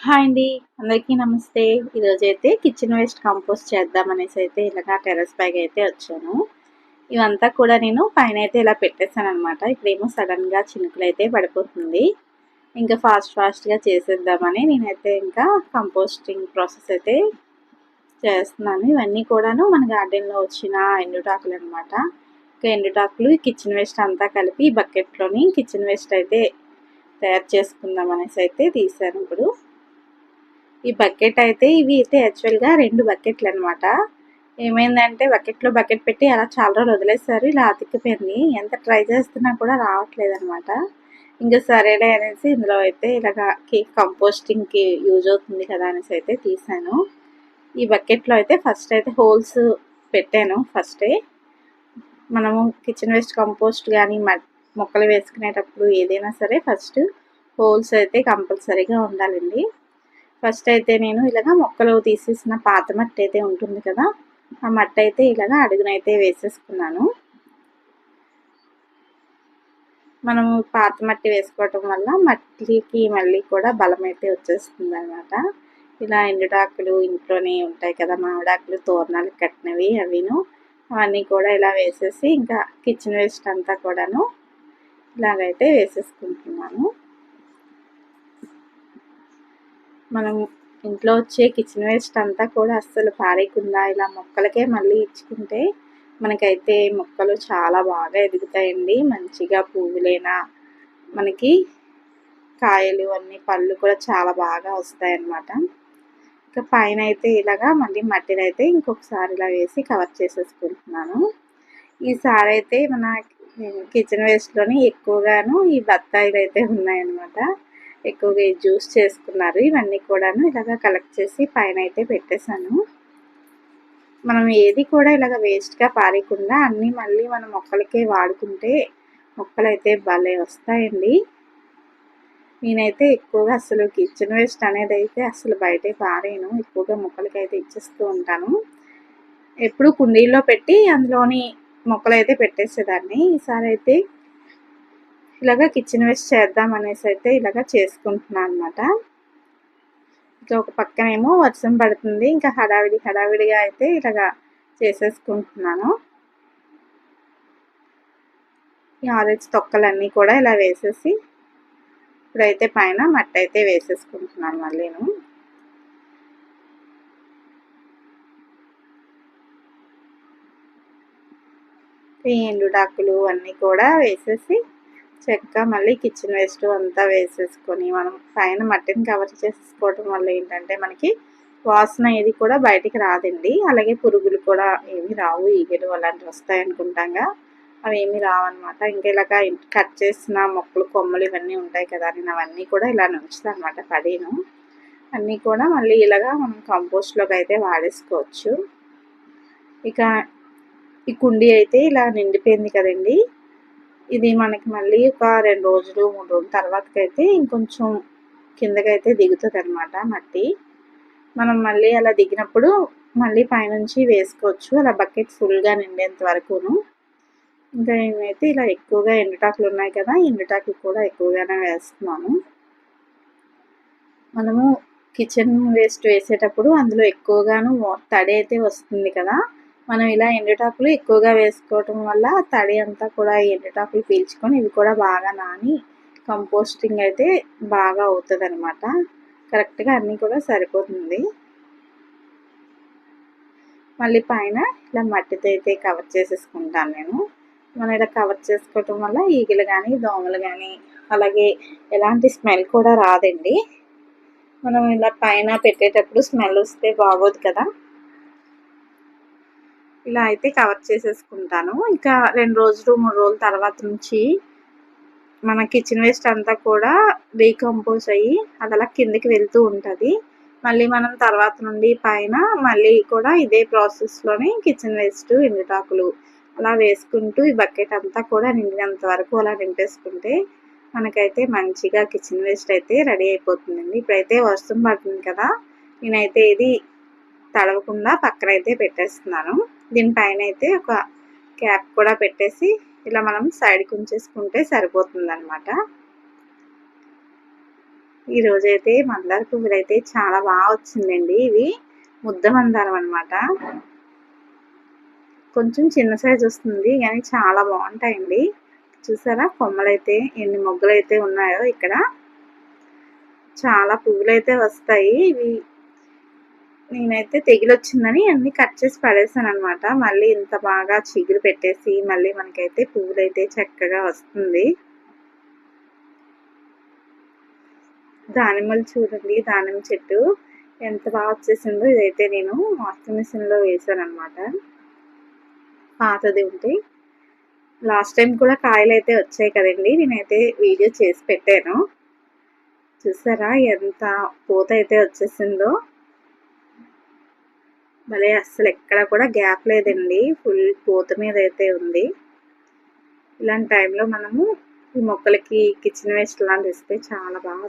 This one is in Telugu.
హాయ్ అండి. అందరికీ నమస్తే. ఈరోజు అయితే కిచెన్ వేస్ట్ కంపోస్ట్ చేద్దాం అనేసి అయితే ఇలాగా టెరస్ పైకి అయితే వచ్చాను. ఇవంతా కూడా నేను పైన అయితే ఇలా పెట్టేశాను అనమాట ఇప్పుడేమో సడన్గా చినుకులు అయితే పడిపోతుంది. ఇంకా ఫాస్ట్ ఫాస్ట్గా చేసేద్దామని నేనైతే ఇంకా కంపోస్టింగ్ ప్రాసెస్ అయితే చేస్తున్నాను. ఇవన్నీ కూడాను మన గార్డెన్లో వచ్చిన ఎండుటాకులు అనమాట ఇంకా ఎండుటాకులు కిచెన్ వేస్ట్ అంతా కలిపి బకెట్లోని కిచెన్ వేస్ట్ అయితే తయారు చేసుకుందాం అనేసి అయితే తీసాను ఇప్పుడు. ఈ బకెట్ అయితే ఇవి అయితే యాక్చువల్గా రెండు బకెట్లు అనమాట ఏమైందంటే బకెట్లో బకెట్ పెట్టి అలా చాలా రోజులు వదిలేసారు ఇలా అతికిపోయింది. ఎంత ట్రై చేస్తున్నా కూడా రావట్లేదు అనమాట ఇంకా సరేలే అనేసి ఇందులో అయితే ఇలాగ కేక్ కంపోస్టింగ్కి యూజ్ అవుతుంది కదా అనేసి అయితే తీసాను. ఈ బకెట్లో అయితే ఫస్ట్ అయితే హోల్స్ పెట్టాను ఫస్టే మనము కిచెన్ వేస్ట్ కంపోస్ట్ కానీ మొక్కలు వేసుకునేటప్పుడు ఏదైనా సరే ఫస్ట్ హోల్స్ అయితే కంపల్సరీగా ఉండాలండి. ఫస్ట్ అయితే నేను ఇలాగ మొక్కలు తీసేసిన పాత మట్టి అయితే ఉంటుంది కదా ఆ మట్టి అయితే ఇలాగ అడుగునైతే వేసేసుకున్నాను. మనము పాత మట్టి వేసుకోవటం వల్ల మట్టికి మళ్ళీ కూడా బలం అయితే వచ్చేస్తుంది అనమాట ఇలా ఎండుటాకులు ఇంట్లోనే ఉంటాయి కదా మామిడాకులు తోరణాలు కట్టినవి అవిను. అవన్నీ కూడా ఇలా వేసేసి ఇంకా కిచెన్ వేస్ట్ అంతా కూడాను ఇలాగైతే వేసేసుకుంటున్నాను. మనం ఇంట్లో వచ్చే కిచెన్ వేస్ట్ అంతా కూడా అస్సలు పారేయకుండా ఇలా మొక్కలకే మళ్ళీ ఇచ్చుకుంటే మనకైతే మొక్కలు చాలా బాగా ఎదుగుతాయండి. మంచిగా పువ్వులైనా మనకి కాయలు అన్ని పళ్ళు కూడా చాలా బాగా వస్తాయన్నమాట. ఇంకా పైన అయితే ఇలాగా మళ్ళీ మట్టిని అయితే ఇంకొకసారి ఇలా వేసి కవర్ చేసేసుకుంటున్నాను. ఈసారి అయితే మన కిచెన్ వేస్ట్లోని ఎక్కువగాను ఈ బత్తాయిలు అయితే ఉన్నాయన్నమాట. ఎక్కువగా జ్యూస్ చేసుకున్నారు. ఇవన్నీ కూడాను ఇలాగ కలెక్ట్ చేసి పైన అయితే పెట్టేశాను. మనం ఏది కూడా ఇలాగ వేస్ట్గా పారేయకుండా అన్నీ మళ్ళీ మన మొక్కలకే వాడుకుంటే మొక్కలు అయితే భలే వస్తాయండి. నేనైతే ఎక్కువగా అసలు కిచెన్ వేస్ట్ అనేది అయితే అసలు బయటే పారేను ఎక్కువగా మొక్కలకి అయితే ఇచ్చేస్తూ ఉంటాను. ఎప్పుడు కుండీల్లో పెట్టి అందులోని మొక్కలు అయితే పెట్టేసేదాన్ని. ఈసారి అయితే ఇలాగ కిచెన్ వేస్ట్ చేద్దాం అనేసి అయితే ఇలాగ చేసుకుంటున్నాను అనమాట ఇంకా ఒక పక్కనేమో వర్షం పడుతుంది. ఇంకా హడావిడి హడావిడిగా అయితే ఇలాగ చేసేసుకుంటున్నాను. ఈ ఆరెంజ్ తొక్కలన్నీ కూడా ఇలా వేసేసి ఇప్పుడైతే పైన మట్టి అయితే వేసేసుకుంటున్నాను మళ్ళీను ఎండుడాకులు అన్నీ కూడా వేసేసి చెక్క మళ్ళీ కిచెన్ వేస్ట్ అంతా వేసేసుకొని మనం పైన మట్టిని కవర్ చేసేసుకోవడం వల్ల ఏంటంటే మనకి వాసన ఏది కూడా బయటికి రాదండి. అలాగే పురుగులు కూడా ఏమి రావు ఈగలు అలాంటివి వస్తాయి అనుకుంటాగా. అవి ఏమి రావన్నమాట. ఇంకా ఇలాగ కట్ చేసిన మొక్కలు కొమ్మలు ఇవన్నీ ఉంటాయి కదా నేను అవన్నీ కూడా ఇలా ఉంచుతాను అనమాట పడేను. అన్నీ కూడా మళ్ళీ ఇలాగా మనం కంపోస్ట్లోకి అయితే వాడేసుకోవచ్చు. ఇక ఈ కుండీ అయితే ఇలా నిండిపోయింది కదండి. ఇది మనకి మళ్ళీ ఒక రెండు రోజులు మూడు రోజుల తర్వాతకైతే ఇంకొంచెం కిందకైతే దిగుతుంది అనమాట మట్టి. మనం మళ్ళీ అలా దిగినప్పుడు మళ్ళీ పైనుంచి వేసుకోవచ్చు. అలా బకెట్ ఫుల్గా నిండేంత వరకును. ఇంకా ఏమైతే ఇలా ఎక్కువగా ఎండుటాకులు ఉన్నాయి కదా ఎండుటాకులు కూడా ఎక్కువగానే వేస్తున్నాను. మనము కిచెన్ వేస్ట్ వేసేటప్పుడు అందులో ఎక్కువగాను తడి అయితే వస్తుంది కదా మనం ఇలా ఎండుటాకులు ఎక్కువగా వేసుకోవటం వల్ల తడి అంతా కూడా ఎండుటాకులు పీల్చుకొని ఇవి కూడా బాగా నాని కంపోస్టింగ్ అయితే బాగా అవుతుంది అనమాట కరెక్ట్గా అన్నీ కూడా సరిపోతుంది. మళ్ళీ పైన ఇలా మట్టితో అయితే కవర్ చేసేసుకుంటాను నేను. మనం ఇలా కవర్ చేసుకోవటం వల్ల ఈగలు కానీ దోమలు కానీ అలాగే ఎలాంటి స్మెల్ కూడా రాదండి. మనం ఇలా పైన పెట్టేటప్పుడు స్మెల్ వస్తే బాగోదు కదా. ఇలా అయితే కవర్ చేసేసుకుంటాను. ఇంకా రెండు రోజులు మూడు రోజుల తర్వాత నుంచి మన కిచెన్ వేస్ట్ అంతా కూడా డీకంపోజ్ అయ్యి అది అలా కిందకి వెళ్తూ ఉంటుంది. మళ్ళీ మనం తర్వాత నుండి పైన మళ్ళీ కూడా ఇదే ప్రాసెస్లోనే కిచెన్ వేస్ట్ ఎండుటాకులు అలా వేసుకుంటూ ఈ బకెట్ అంతా కూడా నిండినంత వరకు అలా నింపేసుకుంటే మనకైతే మంచిగా కిచెన్ వేస్ట్ అయితే రెడీ అయిపోతుందండి. ఇప్పుడైతే వర్షం పడుతుంది కదా నేనైతే ఇది తడవకుండా పక్కన అయితే పెట్టేస్తున్నాను. దీనిపైన అయితే ఒక క్యాప్ కూడా పెట్టేసి ఇలా మనం సైడ్కి ఉంచేసుకుంటే సరిపోతుంది అనమాట ఈరోజైతే మందార పువ్వులు అయితే చాలా బాగా వచ్చిందండి ఇవి. ముద్ద మందారం అనమాట కొంచెం చిన్న సైజు వస్తుంది కానీ చాలా బాగుంటాయండి. చూసారా? కొమ్మలైతే ఎన్ని మొగ్గలు అయితే ఉన్నాయో ఇక్కడ. చాలా పువ్వులు అయితే వస్తాయి. ఇవి నేనైతే తెగిలొచ్చిందని అన్ని కట్ చేసి పడేసాను అనమాట మళ్ళీ ఇంత బాగా చిగురు పెట్టేసి మళ్ళీ మనకైతే పువ్వులు అయితే చక్కగా వస్తుంది. దానిమ్మలు చూడండి దానిమ్మ చెట్టు ఎంత బాగా వచ్చేసిందో ఇదైతే నేను వాషింగ్ మిషన్లో వేసాను అనమాట పాతది ఉంటే. లాస్ట్ టైం కూడా కాయలు అయితే వచ్చాయి కదండి నేనైతే వీడియో చేసి పెట్టాను. చూసారా ఎంత పూత అయితే వచ్చేసిందో. భలే అస్సలు ఎక్కడ కూడా గ్యాప్ లేదండి. ఫుల్ పూత మీద అయితే ఉంది. ఇలాంటి టైంలో మనము ఈ మొక్కలకి కిచెన్ వేస్ట్ లాంటివి ఇస్తే చాలా బాగా